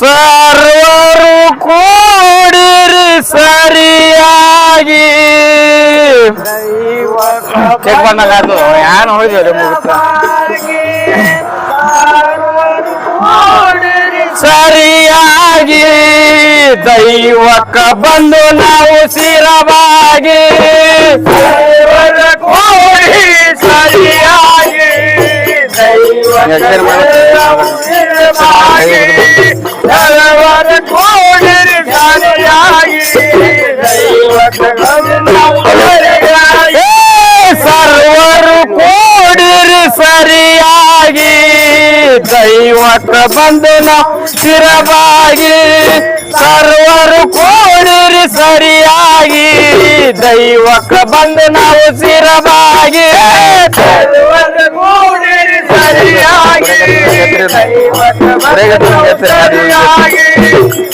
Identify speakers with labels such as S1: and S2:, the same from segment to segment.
S1: ಸರ್ವರು ಕೂಡಿರಿ ಸರಿಯಾಗಿ. ಚೆಕ್ ಬಂದಾಗ ಯಾರು ಹೋಗಿದ್ವಿ ಮುಗಿತ. ಸರಿಯಾಗಿ. ದೈವಕ್ಕ ಬಂದು ನಾವು ಸಿರವಾಗಿ ಸರಿಯಾಗಿ. ಸರ್ವರು ಕೂಡಿರಿ ಸರಿಯಾಗಿ ದೈವಕ್ಕೆ ಬಂದು ನಾವು ಸ್ಥಿರವಾಗಿ ಸರ್ವರು ಕೂಡಿರಿ ಸರಿಯಾಗಿ ದೈವಕ್ಕೆ ಬಂದು ನಾವು ಸ್ಥಿರವಾಗಿ ಸರ್ವರು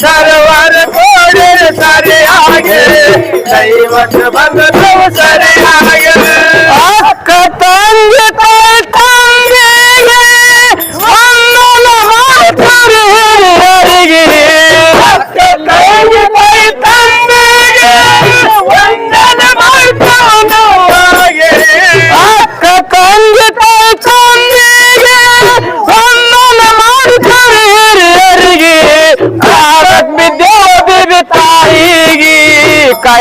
S1: सरवर कोड़े सरे आगे दैवत भगत सरे आगे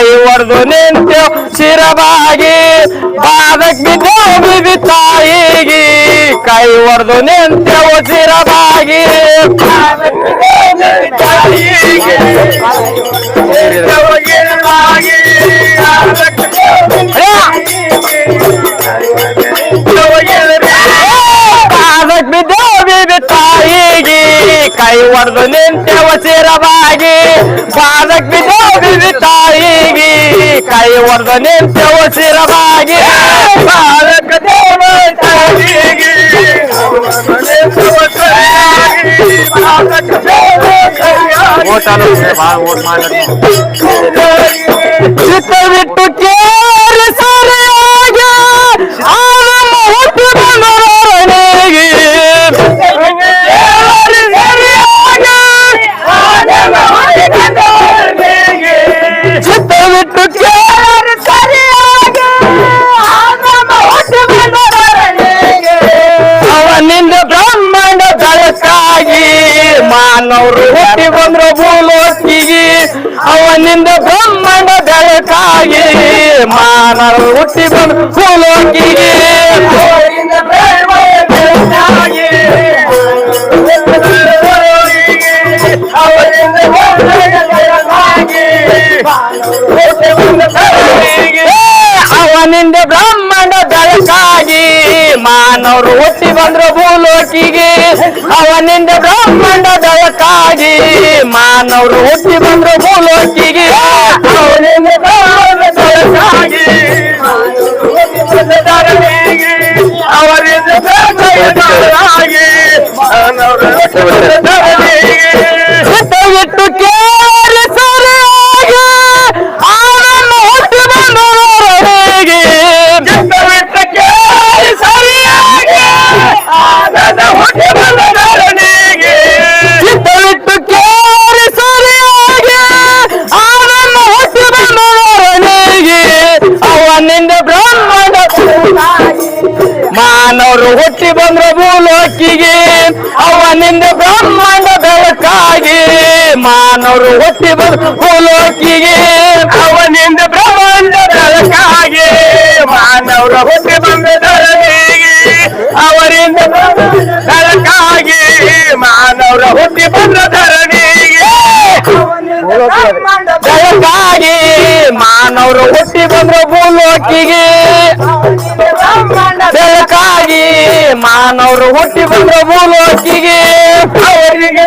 S1: ಕೈ ಹೊಡೆದು ನಿಂತೆವು ಶಿರವಾಗಿ ಬಾದಕ್ ವಿದ್ಯಾದೇವಿ ತಾಯಿಗೆ. ಕೈ ಹೊಡೆದು ನಿಂತೆವು ಶಿರಬಾಗಿ काही वर्धन चेरा बागे बालक बिजोगी काही वर्धन बागे बालक देवता मोठा चित्त विट्टू ಮಾನವರು ಹುಟ್ಟಿ ಬಂದ್ರು ಭೂಲೋಕಿಗೆ ಅವನಿಂದ ಬ್ರಹ್ಮಾಂಡ ಬೆಳಕಾಗಿ. ಮಾನವರು ಹುಟ್ಟಿ ಬಂದ್ರು ಭೂಲೋಕಿಗೆ ಅವನಿಂದ ಮಾನವರು ಹುಟ್ಟಿ ಬಂದ್ರು ಭೂಲೋಕಿಗೆ. ಅವನಿಂದ ಬ್ರಹ್ಮಾಂಡ ಬೆಳಕಾಗಿ ಮಾನವರು ಹುಟ್ಟಿ ಬಂದ್ರು ಭೂಲೋಕಿಗೆ. ಹುಟ್ಟಿ ಲೋಕಿಗೆ, ಅವನಿಂದ ಬ್ರಹ್ಮಾಂಡ ಬೆಳಕಾಗಿ, ಮಾನವರು ಹುಟ್ಟಿ ಬರು ಲೋಕಿಗೆ ಅವನಿಂದ ಬ್ರಹ್ಮಾಂಡ ಬೆಳಕಾಗಿ, ಮಾನವರು ಹುಟ್ಟಿ ಬಂದ ಧರಣಿಗೆ, ಅವರಿಂದ ಬೆಳಕಾಗಿ, ಮಾನವರ ಹುಟ್ಟಿ ಬಂದ ಧರಣಿಗೆ, ಬೆಳಕಾಗಿ, ಮಾನವರು ಹುಟ್ಟಿ ಬಂದ್ರ ಭೂಲೋಕಿಗೆ. ಬೆಳಕಾಗಿ ಮಾನವರು ಹುಟ್ಟಿ ಮೂಲ ಭೂಲೋಕಿಗೆ ಅವರಿಗೆ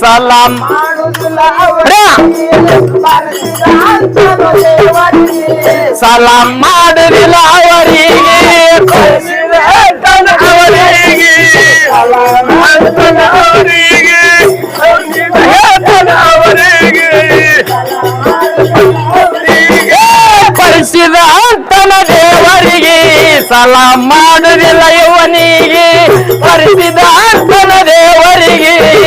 S1: ಸಲಾಂ ಸಲಾಂ ಮಾಡಲಿಲ್ಲ ಅವರಿಗೆ ಪರಿಸಿದ ಅಂತನ ಅವರಿಗೆ ಸಲಾಂ ಅಂತನ ಅವರಿಗೆ ಪರಿಸಿದ ಅಂತನ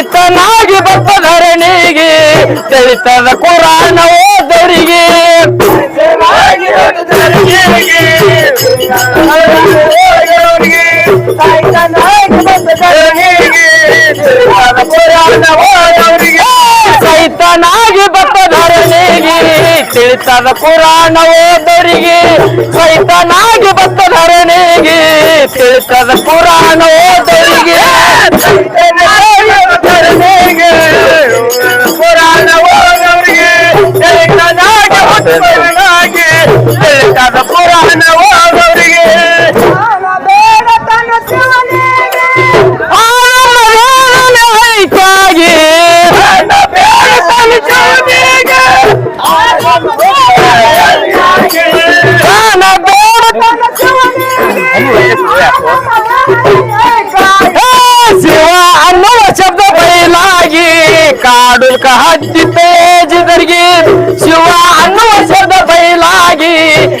S1: ಸೈತನಾಗಿ ಬತ್ತ ಧರಣಿಗೆ ತಿಳಿತದ ಕುರಾಣ ಓದರಿಗೆ. ಸೈತನಾಗಿ ಬತ್ತ ಧರಣಿಗೆ ತಿಳಿತದ ಪುರಾಣ ಓದರಿಗೆ. ಸೈತನಾಗಿ ಬತ್ತ ಧರಣಿಗೆ ತಿಳಿತದ ಪುರಾಣ ಓದರಿಗೆ. ಪುರಾಣ ತಿಳಿತನಾಗಿ ಬತ್ತ ಧರಣಿಗೆ ತಿಳಿತದ ಪುರಾಣ ಓದೋರಿಗೆ ಆನಂದವೇದನೆಯಾಗಿ ಗಾನ ಶಿವ ಅನ್ನುವ ಶಬ್ದ ಬಯಲಾಗಿ ಕಾಡು ಹತ್ತಿ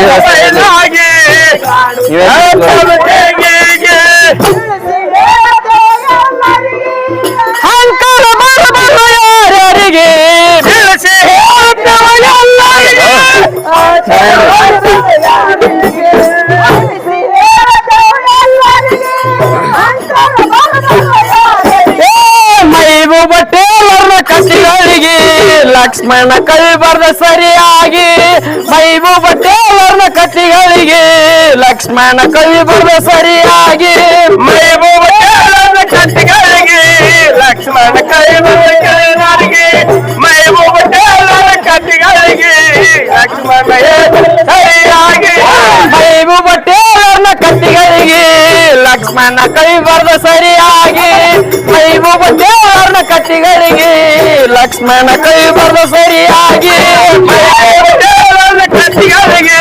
S1: ಎನ್ನುವ ಲಕ್ಷ್ಮಣ ಕೈ ಬರ್ದ ಸರಿಯಾಗಿ ಮೈಬೂಬ ಟೇಲರ್ನ ಕಟ್ಟಿಗಳಿಗೆ ಲಕ್ಷ್ಮಣ ಕೈ ಬರ್ದ ಸರಿಯಾಗಿ ಮೈಬೂಬ ಲಕ್ಷ್ಮಣ ಕೈ ಬರ್ದ ಸರಿಯಾಗಿ ಮೈಬೂಬ ದೇವರನ ಕಟ್ಟಿಗಳಿಗೆ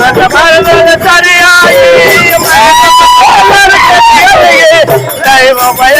S1: ಲಕ್ಷ್ಮಣ ಬರ್ದ ಸರಿಯಾಗಿ ಮೈಬೂಬ ದೇವರನ ಕಟ್ಟಿಗಳಿಗೆ ದೈವ ಭಯ